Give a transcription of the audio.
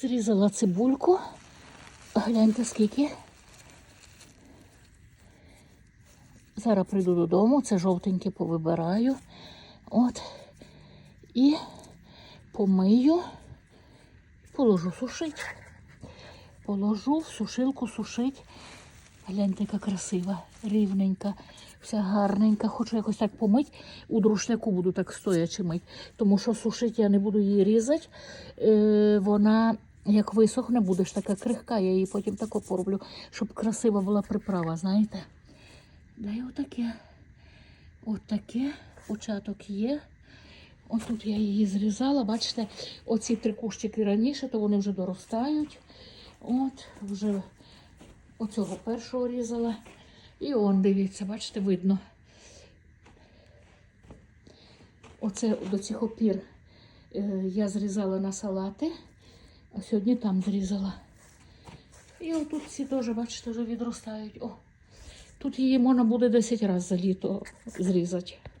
Зрізала цибульку. Гляньте скільки. Зараз прийду додому, це жовтеньке повибираю. От. І помию, положу сушить. Положу в сушилку сушить. Гляньте, яка красива, рівненька, вся гарненька. Хочу якось так помить. У друшляку буду так стоячи мить. Тому що сушити я не буду її різати. Е, вона, як висохне, буде ж така крихка, я її потім тако пороблю, щоб красива була приправа, знаєте. Да і отаке. Отаке початок є. Отут я її зрізала. Бачите, оці три кущики раніше, то вони вже доростають. От, вже оцього першого різала. І он, дивіться, бачите, видно. Оце до цих опір е, я зрізала на салати, а сьогодні там зрізала. І отут ці теж, бачите, вже відростають. О, тут її можна буде 10 разів за літо зрізати.